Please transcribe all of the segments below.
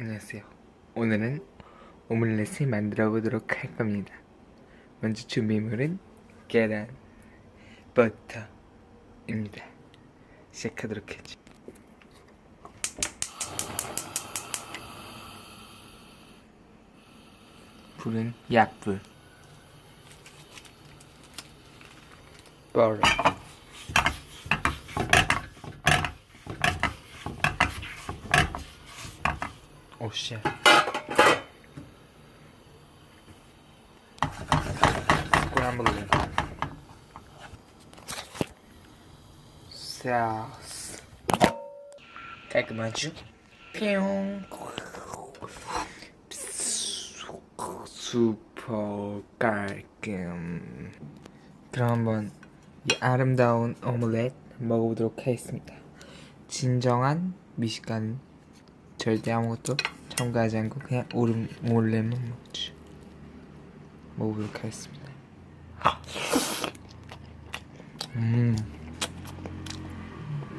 안녕하세요. 오늘은 오믈렛을 만들어 보도록 할 겁니다. 먼저 준비물은 계란, 버터입니다. 시작하도록 하죠. 불은 약불. 버터. 오 쉣. 스크램블 소스 깔끔하죠? 뿅 슈퍼 깔끔 그럼 한번 이 아름다운 오믈렛 먹어보도록 하겠습니다. 진정한 미식가는 절대 아무것도 첨가하지 않고 그냥 오름 몰래만 먹죠. 먹어보도록 하겠습니다. 음,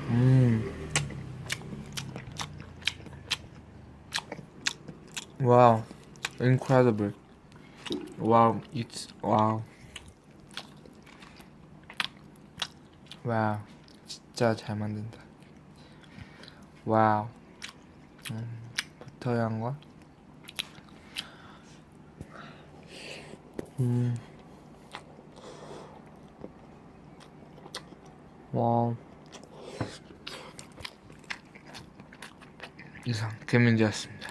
음, 와우, incredible. 와우, it's 와우, 와우, 진짜 잘 만든다. 와우. 음, 버터 향과 음. 와 이상 개문제였습니다.